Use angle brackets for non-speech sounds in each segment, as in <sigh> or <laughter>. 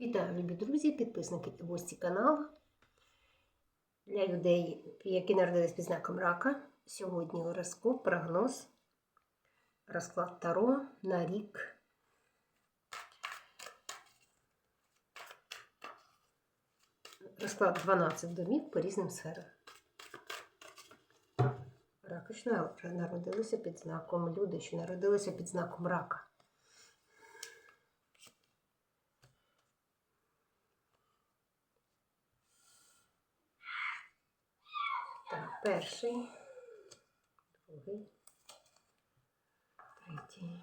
Вітаю, любі друзі, підписники та гості каналу. Для людей, які народились під знаком рака, сьогодні гороскоп, прогноз, розклад Таро на рік. Розклад 12 домів по різним сферам. Що народилися під знаком люди, що народилися під знаком рака. Так, перший, другий, третій.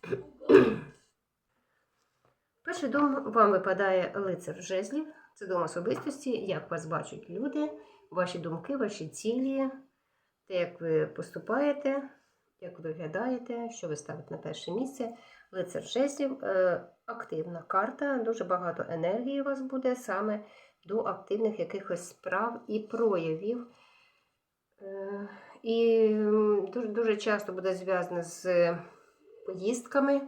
четвертий. Шостий. Сьомий. Перший дом вам випадає лицар жезлів. Це дом особистості, як вас бачать люди, ваші думки, ваші цілі, те, як ви поступаєте, як ви виглядаєте, що ви ставите на перше місце. Лицар жезлів е, активна карта, дуже багато енергії у вас буде саме до активних якихось справ і проявів. Е, І дуже, дуже часто буде зв'язане з поїздками.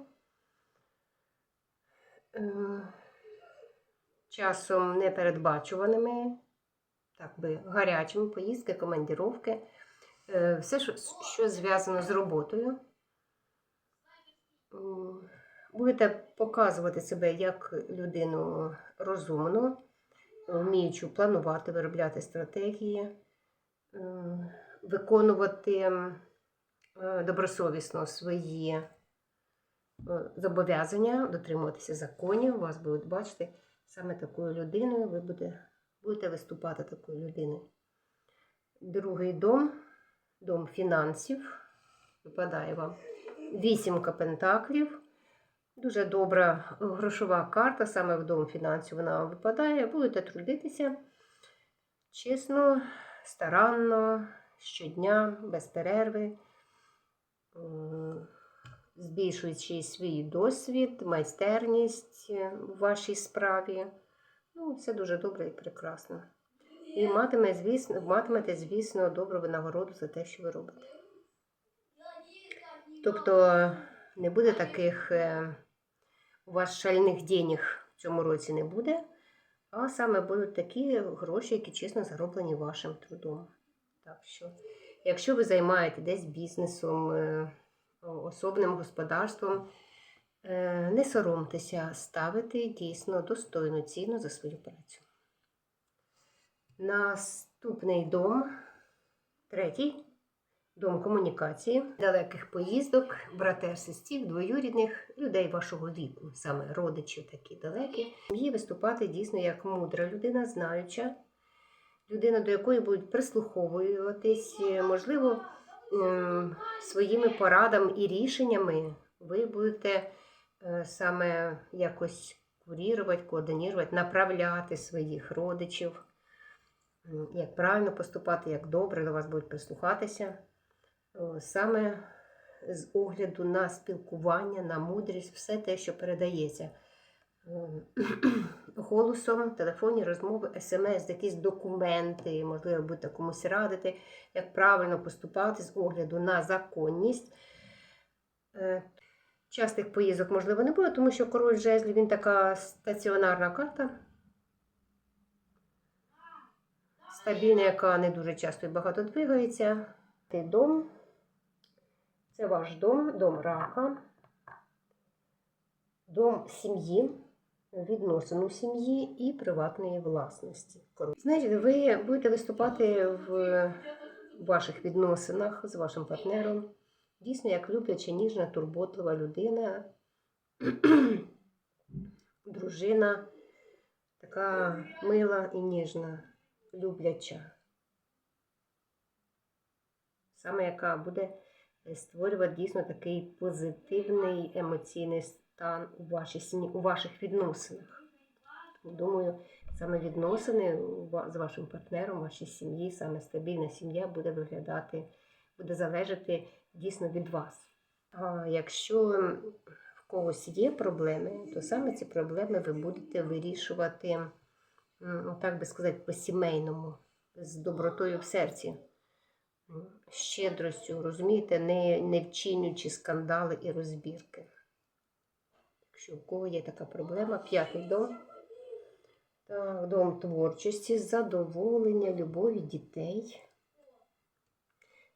Е, часом непередбачуваними, так би гарячими поїздки, командіровки, Е, все, що, зв'язано з роботою. Будете показувати себе як людину розумну, вміючу планувати, виробляти стратегії, е, виконувати добросовісно свої зобов'язання, дотримуватися законів, вас будуть бачити саме такою людиною, ви будете, будете виступати такою людиною. Другий дом, дом фінансів, випадає вам вісімка пентаклів. Дуже добра грошова карта, саме в дом фінансів вона вам випадає. Будете трудитися чесно, старанно, щодня, без перерви. Збільшуючи свій досвід, майстерність е, в вашій справі. Ну, це дуже добре і прекрасно. І матиме, звісно, матимете, звісно, добру винагороду за те, що ви робите. Тобто не буде таких е, у вас шальних денег в цьому році не буде, а саме будуть такі гроші, які чесно зароблені вашим трудом. Так що, якщо ви займаєте десь бізнесом, е, особним господарством, е, не соромтеся ставити дійсно достойну ціну за свою працю. Наступний дом, третій дом комунікації, далеких поїздок, братерсестів, двоюрідних, людей вашого віку, саме родичів такі далекі. Її виступати дійсно як мудра людина, знаюча, людина, до якої будуть прислуховуватись, е, можливо, своїми порадами і рішеннями ви будете е, саме якось курірувати, координувати, направляти своїх родичів, як правильно поступати, як добре до вас будуть прислухатися. Саме з огляду на спілкування, на мудрість, все те, що передається <clears throat> голосом, телефонні розмови, смс, якісь документи, можливо, будете комусь радити, як правильно поступати з огляду на законність. Е, Частих поїздок, можливо, не буде, тому що король жезлів він така стаціонарна карта. Стабільна, яка не дуже часто і багато двигається. Цей дом. Це ваш дом, дом рака, дом сім'ї, відносин у сім'ї і приватної власності. Знаєте, ви будете виступати в ваших відносинах з вашим партнером. Дійсно, як любляча, ніжна, турботлива людина, <clears throat> дружина, така мила і ніжна, любляча. Саме яка буде створювати дійсно такий позитивний емоційний стан у сім'ї, у ваших відносинах. Думаю, саме відносини з вашим партнером, вашій сім'ї, саме стабільна сім'я буде виглядати, буде залежати дійсно від вас. А якщо в когось є проблеми, то саме ці проблеми ви будете вирішувати, так би сказати, по-сімейному, з добротою в серці, щедростю, розумієте, не, не вчинюючи скандали і розбірки. Якщо у кого є така проблема, п'ятий дом. Так, дом творчості, задоволення, любові дітей.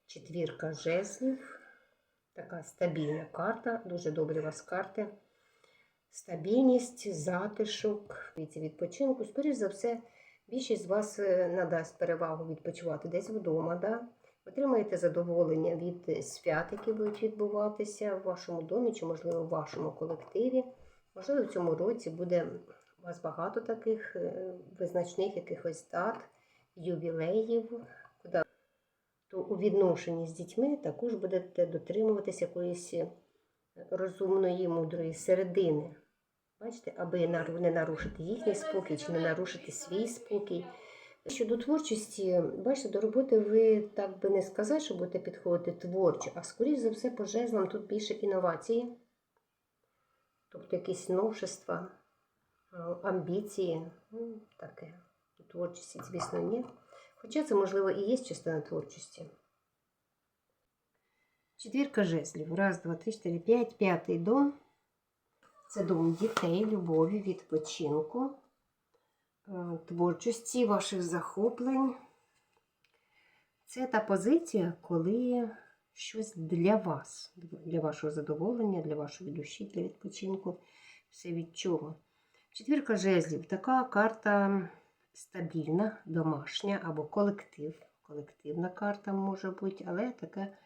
Четвірка жезлів. Така стабільна карта. Дуже добрі у вас карти. Стабільність, затишок, відпочинку. Скоріше за все, більшість з вас е, надасть перевагу відпочивати десь вдома. Да? Отримаєте задоволення від свят, які будуть відбуватися в вашому домі, чи, можливо, в вашому колективі. Можливо, в цьому році буде у вас багато таких е, визначних якихось дат, ювілеїв, куди то у відношенні з дітьми також будете дотримуватися якоїсь е, розумної, мудрої середини. Бачите, аби не нарушити їхній спокій чи не нарушити свій спокій. Щодо творчості, бачите, до роботи ви так би не сказати, що будете підходити творчо, а скоріш за все по жезлам тут більше інновації, тобто якісь новшества, е, амбіції, ну, таке. Творчості, звісно, ні. Хоча це, можливо, і є частина творчості. Четвірка жезлів. Раз, два, три, чотири, п'ять. П'ятий дом. Це дом дітей, любові, відпочинку, творчості, ваших захоплень. Це та позиція, коли щось для вас, для вашого задоволення, для вашої душі, для відпочинку. Все від чого. Четвірка жезлів така карта стабільна, домашня або колектив. Колективна карта може бути, але таке,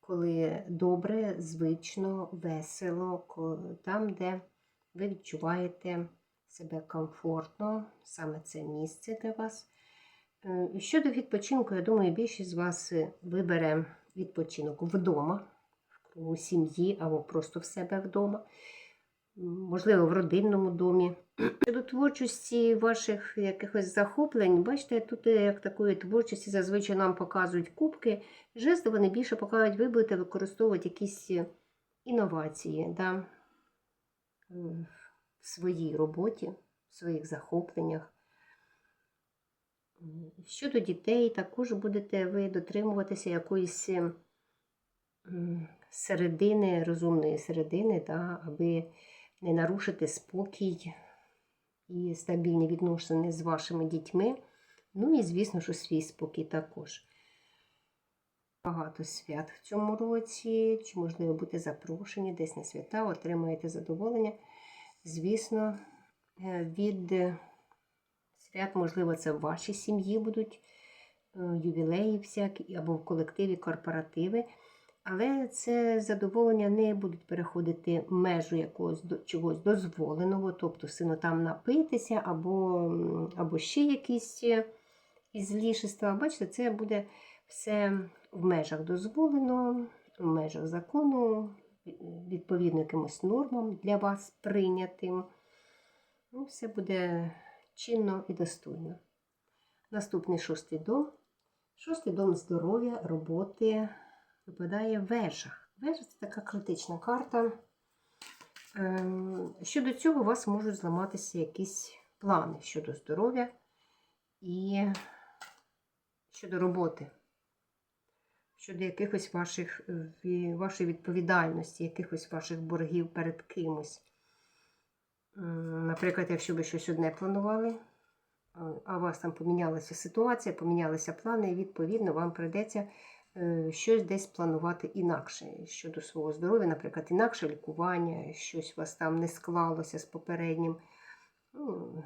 коли добре, звично, весело, там, де ви відчуваєте себе комфортно, саме це місце для вас. Е, Щодо відпочинку, я думаю, більшість з вас е, вибере відпочинок вдома, кругу сім'ї або просто в себе вдома, можливо, в родинному домі. Щодо творчості ваших якихось захоплень, бачите, тут е, як такої творчості зазвичай нам показують кубки. Жести вони більше показують, ви будете використовувати якісь інновації да, в своїй роботі, в своїх захопленнях. Щодо дітей, також будете ви дотримуватися якоїсь е, середини, розумної середини, да, аби не нарушити спокій і стабільні відносини з вашими дітьми. Ну і, звісно, що свій спокій також. Багато свят в цьому році, чи, можливо, будете запрошені десь на свята, отримаєте задоволення. Звісно, е, від е, свят, можливо, це в вашій сім'ї будуть е, ювілеї всякі, або в колективі корпоративи. Але це задоволення не будуть переходити межу якогось до чогось дозволеного, тобто сильно там напитися, або, або ще якісь ізлішества. Бачите, це буде все в межах дозволено, в межах закону, відповідно якимось нормам для вас прийнятим. Ну, все буде чинно і достойно. Наступний шостий дом. Шостий дом здоров'я, роботи випадає вежа. Вежа це така критична карта. Ем, Щодо цього, у вас можуть зламатися якісь плани щодо здоров'я і щодо роботи, щодо якихось ваших, е, вашої відповідальності, якихось ваших боргів перед кимось. Наприклад, якщо ви щось одне планували, а- у вас там помінялася ситуація, помінялися плани, і відповідно вам прийдеться е, щось десь планувати інакше щодо свого здоров'я, наприклад, інакше лікування, щось у вас там не склалося з попереднім, ну,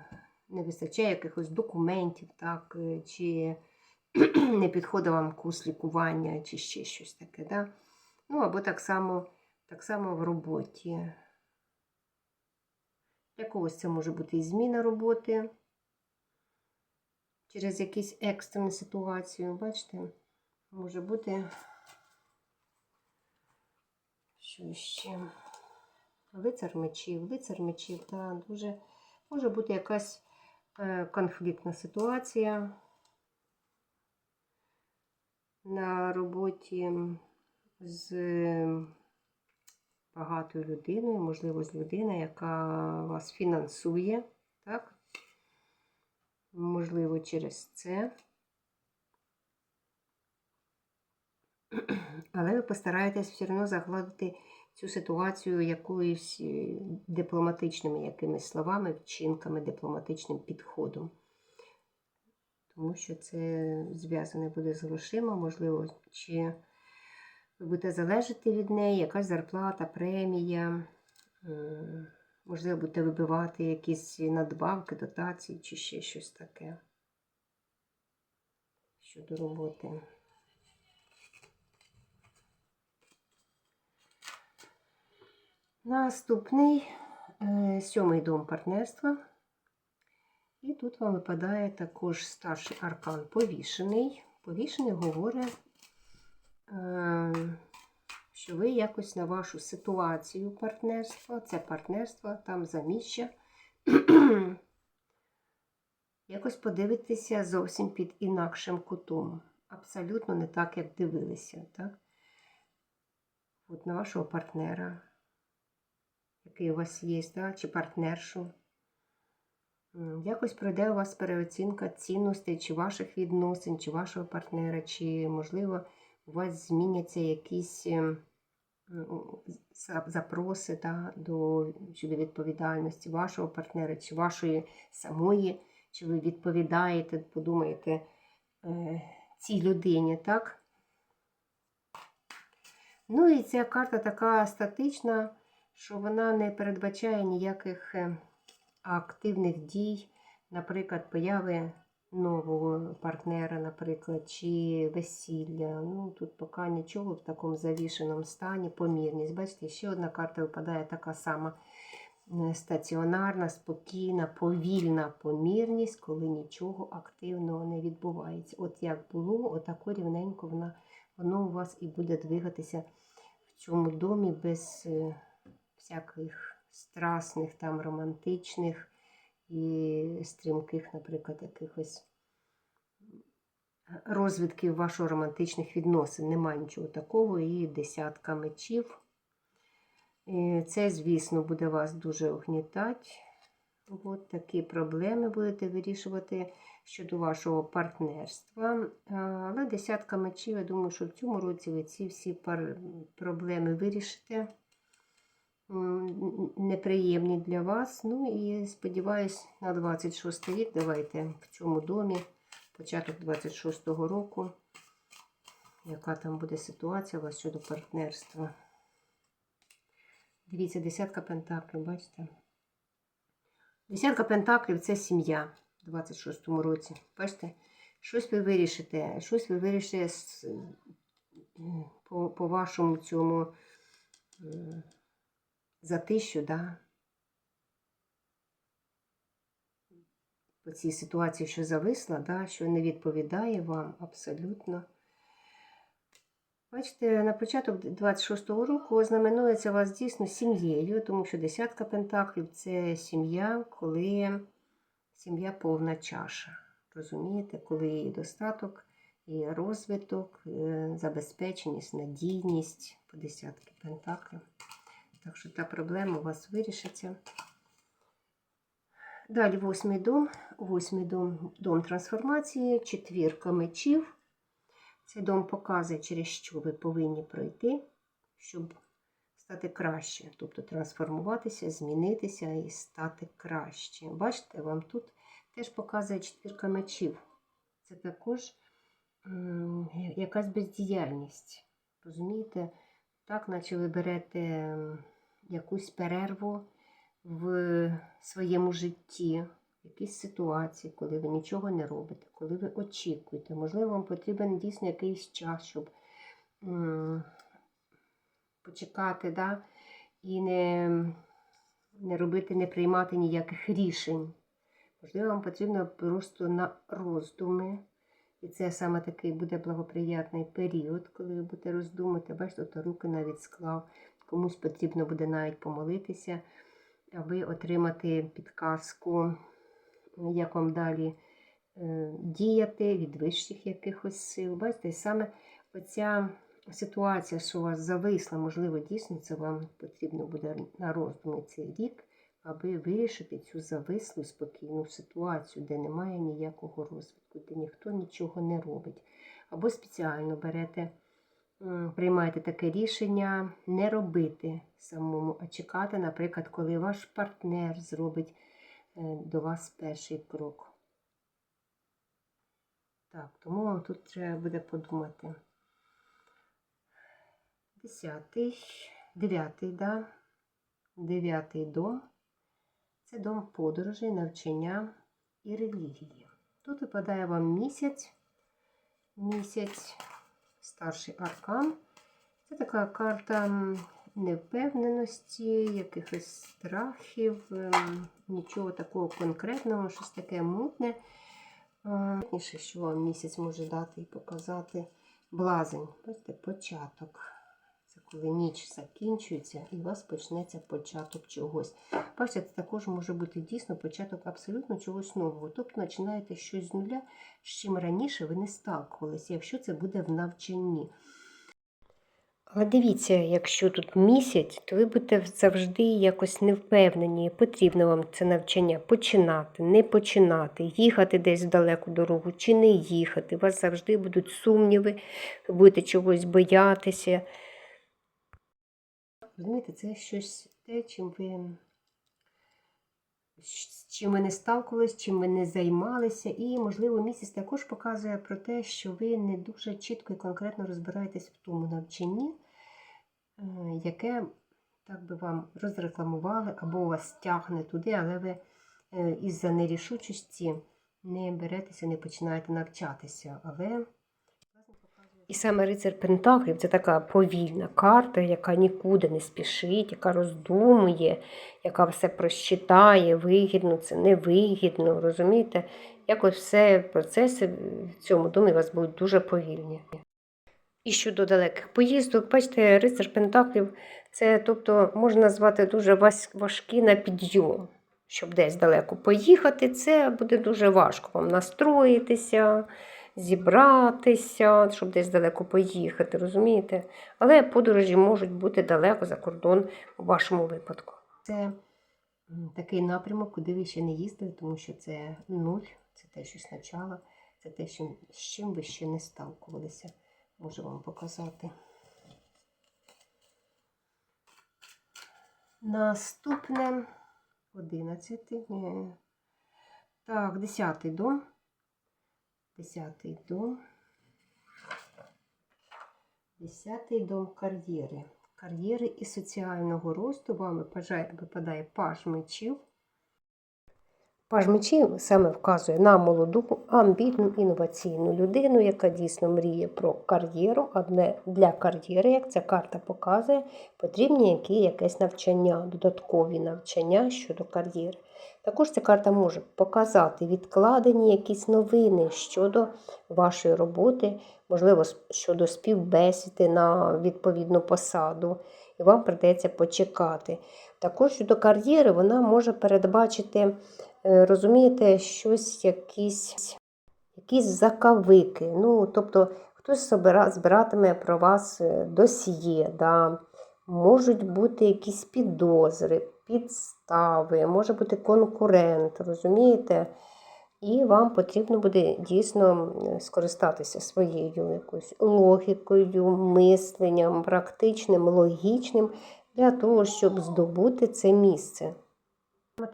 не вистачає якихось документів, так, е, чи не підходить вам курс лікування, чи ще щось таке. Да? Ну, або так само, так само в роботі. Для когось це може бути і зміна роботи через якісь екстрену ситуацію. Бачите, може бути. Що ще? Лицар мечів, лицар мечів, та дуже Може бути якась е, конфліктна ситуація на роботі з багатою людиною, можливо, з людиною, яка вас фінансує, так? Можливо, через це. Але ви постараєтесь все одно загладити цю ситуацію якоюсь е, дипломатичними якимись словами, вчинками, дипломатичним підходом. Тому що це зв'язане буде з грошима, можливо, чи ви будете залежати від неї, якась зарплата, премія, можливо, будете вибивати якісь надбавки, дотації чи ще щось таке щодо роботи. Наступний е, сьомий дом партнерства. І тут вам випадає також старший аркан повішений. Повішений говорить, е, що ви якось на вашу ситуацію партнерства, це партнерство, там заміща, <clears throat> якось подивитеся зовсім під інакшим кутом. Абсолютно не так, як дивилися. Так? От на вашого партнера який у вас є, да? чи партнершу. Якось пройде у вас переоцінка цінностей, чи ваших відносин, чи вашого партнера, чи, можливо, у вас зміняться якісь ем, запроси да, до, щодо відповідальності вашого партнера, чи вашої самої, чи ви відповідаєте, подумаєте е, цій людині, так? Ну і ця карта така статична що вона не передбачає ніяких е, активних дій, наприклад, появи нового партнера, наприклад, чи весілля. Ну, тут поки нічого в такому завішеному стані, помірність. Бачите, ще одна карта випадає така сама е, стаціонарна, спокійна, повільна помірність, коли нічого активного не відбувається. От як було, отако рівненько вона, воно у вас і буде двигатися в цьому домі без. е, всяких страсних, там, романтичних і стрімких, наприклад, якихось розвитків вашого романтичних відносин. Нема нічого такого і десятка мечів. Це, звісно, буде вас дуже огнітати. От такі проблеми будете вирішувати щодо вашого партнерства. Але десятка мечів, я думаю, що в цьому році ви ці всі проблеми вирішите неприємні для вас. Ну і сподіваюсь, на 26 рік давайте в цьому домі, початок 26-го року, яка там буде ситуація у вас щодо партнерства. Дивіться, десятка пентаклів, бачите? Десятка пентаклів це сім'я в 26-му році. Бачите? Щось ви вирішите, щось ви вирішите по, по вашому цьому. М, затищу, да, по цій ситуації, що зависла, да, що не відповідає вам абсолютно. Бачите, на початок 26-го року ознаменується вас дійсно сім'єю, тому що десятка пентаклів це сім'я, коли сім'я повна чаша. Розумієте, коли і достаток, і розвиток, е, забезпеченість, надійність по десятки пентаклів. Так що та проблема у вас вирішиться. Далі восьмий дом. Восьмий дом, дом трансформації, четвірка мечів. Цей дом показує, через що ви повинні пройти, щоб стати краще. Тобто трансформуватися, змінитися і стати краще. Бачите, вам тут теж показує четвірка мечів. Це також якась бездіяльність. Розумієте? Так, наче ви берете якусь перерву в своєму житті, в якійсь ситуації, коли ви нічого не робите, коли ви очікуєте. Можливо, вам потрібен дійсно якийсь час, щоб почекати, да? і не, не робити, не приймати ніяких рішень. Можливо, вам потрібно просто на роздуми. І це саме такий буде благоприятний період, коли ви будете роздумати. Бачите, то руки навіть склав. Комусь потрібно буде навіть помолитися, аби отримати підказку, як вам далі е, діяти від вищих якихось сил. Бачите, саме оця ситуація, що у вас зависла, можливо, дійсно це вам потрібно буде на роздуми цей рік, аби вирішити цю завислу спокійну ситуацію, де немає ніякого розвитку, де ніхто нічого не робить. Або спеціально берете, приймаєте таке рішення не робити самому, а чекати, наприклад, коли ваш партнер зробить е, до вас перший крок. Так, тому вам тут треба буде подумати. Десятий, дев'ятий, да? Дев'ятий дом. Це дом подорожей, навчання і релігії. Тут випадає вам місяць. Місяць, старший аркан. Це така карта невпевненості, якихось страхів, ем, нічого такого конкретного, щось таке мутне. Що вам місяць може дати і показати блазень. Бачите, початок. Коли ніч закінчується і у вас почнеться початок чогось. Бачите, це також може бути дійсно початок абсолютно чогось нового. Тобто починаєте щось з нуля, з чим раніше ви не сталкувалися, якщо це буде в навчанні. Але дивіться, якщо тут місяць, то ви будете завжди якось невпевнені. Потрібно вам це навчання починати, не починати, їхати десь в далеку дорогу чи не їхати. У вас завжди будуть сумніви, ви будете чогось боятися. Розумієте, це щось те, чим ви з чим ви не сталкувались, чим ви не займалися. І, можливо, місяць також показує про те, що ви не дуже чітко і конкретно розбираєтесь в тому навчанні, е, яке так би вам розрекламували, або вас тягне туди, але ви е, із-за нерішучості не беретеся, не починаєте навчатися. Але і саме рицар Пентаклів це така повільна карта, яка нікуди не спішить, яка роздумує, яка все просчитає, вигідно, це невигідно, розумієте? Якось все процеси в цьому домі у вас будуть дуже повільні. І щодо далеких поїздок, бачите, рицар Пентаклів це, тобто, можна назвати дуже важ- важкі на підйом. Щоб десь далеко поїхати, це буде дуже важко вам настроїтися, зібратися, щоб десь далеко поїхати, розумієте? Але подорожі можуть бути далеко за кордон у вашому випадку. Це такий напрямок, куди ви ще не їздили, тому що це нуль, це те, що спочатку, це те, що, з чим ви ще не сталкувалися. Можу вам показати. Наступне 11. Так, 10 дом. 10 дом. 10 дом кар'єри. Кар'єри і соціального росту вам випадає, паж мечів. Паж мечів саме вказує на молоду, амбітну, інноваційну людину, яка дійсно мріє про кар'єру, але для кар'єри, як ця карта показує, потрібні які, якесь навчання, додаткові навчання щодо кар'єри. Також ця карта може показати відкладені якісь новини щодо вашої роботи, можливо, щодо співбесіди на відповідну посаду, і вам придеться почекати. Також щодо кар'єри вона може передбачити, е, розумієте, щось, якісь, якісь закавики. Ну, тобто хтось збиратиме про вас е, досьє, да. можуть бути якісь підозри, підстави, може бути конкурент, розумієте? І вам потрібно буде дійсно скористатися своєю якоюсь логікою, мисленням, практичним, логічним для того, щоб здобути це місце.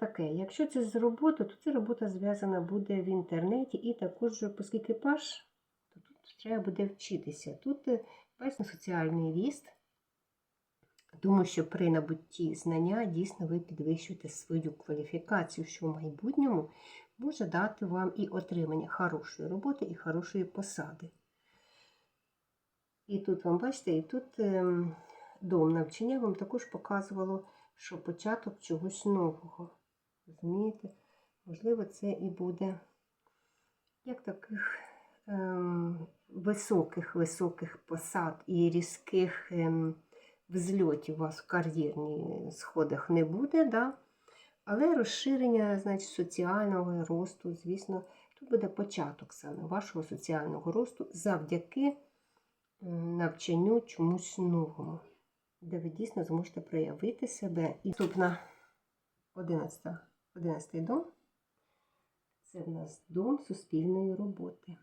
Таке, якщо це з роботи, то ця робота зв'язана буде в інтернеті, і також, оскільки паш, то тут треба буде вчитися. Тут е, бачите, соціальний ріст, тому що при набутті знання дійсно ви підвищуєте свою кваліфікацію, що в майбутньому може дати вам і отримання хорошої роботи, і хорошої посади. І тут вам бачите, і тут ем, дом навчання вам також показувало, що початок чогось нового. Розумієте? Можливо, це і буде як таких ем, високих високих посад і різких ем, взльотів у вас в кар'єрних сходах не буде. Да? Але розширення, значить, соціального росту, звісно, тут буде початок саме вашого соціального росту завдяки навчанню чомусь новому, де ви дійсно зможете проявити себе. І наступна 11, 11 дом це в нас дом суспільної роботи.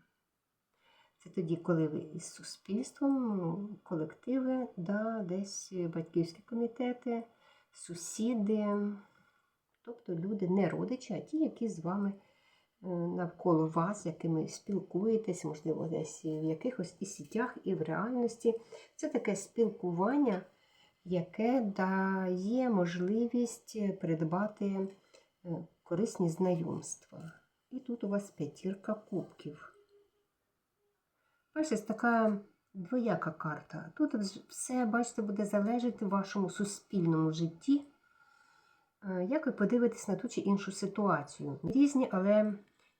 Це тоді, коли ви із суспільством, колективи, да, десь батьківські комітети, сусіди, тобто люди не родичі, а ті, які з вами е, навколо вас, якими спілкуєтесь, можливо, десь в якихось і сітях, і в реальності. Це таке спілкування, яке дає можливість придбати е, корисні знайомства. І тут у вас п'ятірка кубків. Бачите, така двояка карта. Тут все, бачите, буде залежати в вашому суспільному житті, е, як ви подивитесь на ту чи іншу ситуацію. Різні, але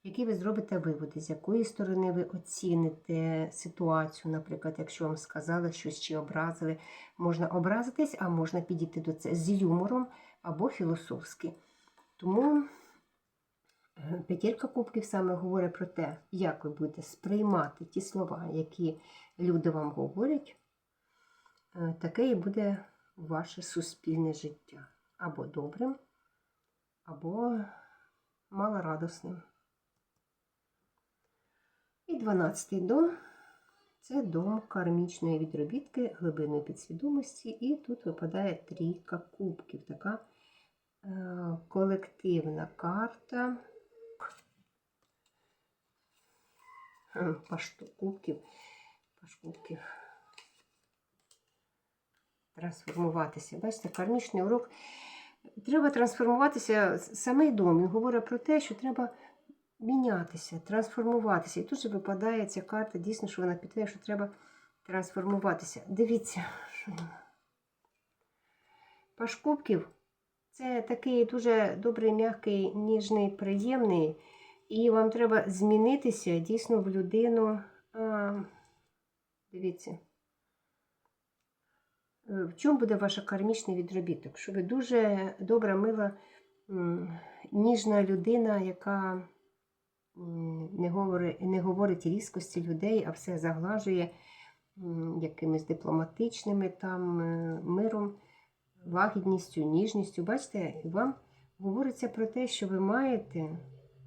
які ви зробите виводи, з якої сторони ви оціните ситуацію, наприклад, якщо вам сказали щось чи образили, можна образитись, а можна підійти до це з юмором або філософськи. Тому п'ятірка кубків саме говорить про те, як ви будете сприймати ті слова, які люди вам говорять, е, таке і буде ваше суспільне життя. Або добрим, або малорадосним. І 12-й дом це дом кармічної відробітки глибинної підсвідомості, і тут випадає трійка кубків, така е, колективна карта. Е, Паш кубків, паш кубків. Трансформуватися. Бачите, кармічний урок. Треба трансформуватися. Самий дом він говорить про те, що треба мінятися, трансформуватися. І тут же випадає ця карта, дійсно, що вона підтверджує, що треба трансформуватися. Дивіться, що Паш кубків це такий дуже добрий, м'який, ніжний, приємний. І вам треба змінитися дійсно в людину. А, дивіться. Е, В чому буде ваш кармічний відробіток? Що ви дуже добра, мила, ніжна людина, яка не говорить, не говорить різкості людей, а все заглажує якимись дипломатичними там е, миром, лагідністю, ніжністю. Бачите, вам говориться про те, що ви маєте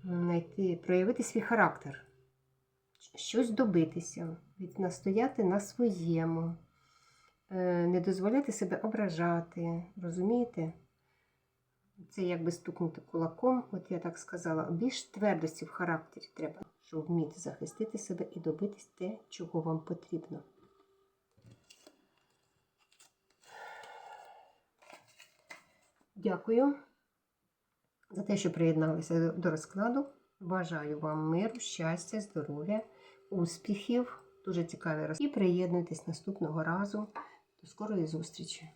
знайти, проявити свій характер, щось добитися, настояти на своєму, е, не дозволяти себе ображати, розумієте? Це якби стукнути кулаком, от я так сказала, більш твердості в характері треба, щоб вміти захистити себе і добитись те, чого вам потрібно. Дякую за те, що приєдналися до розкладу. Бажаю вам миру, щастя, здоров'я, успіхів. Дуже цікавий розклад. І приєднуйтесь наступного разу. До скорої зустрічі!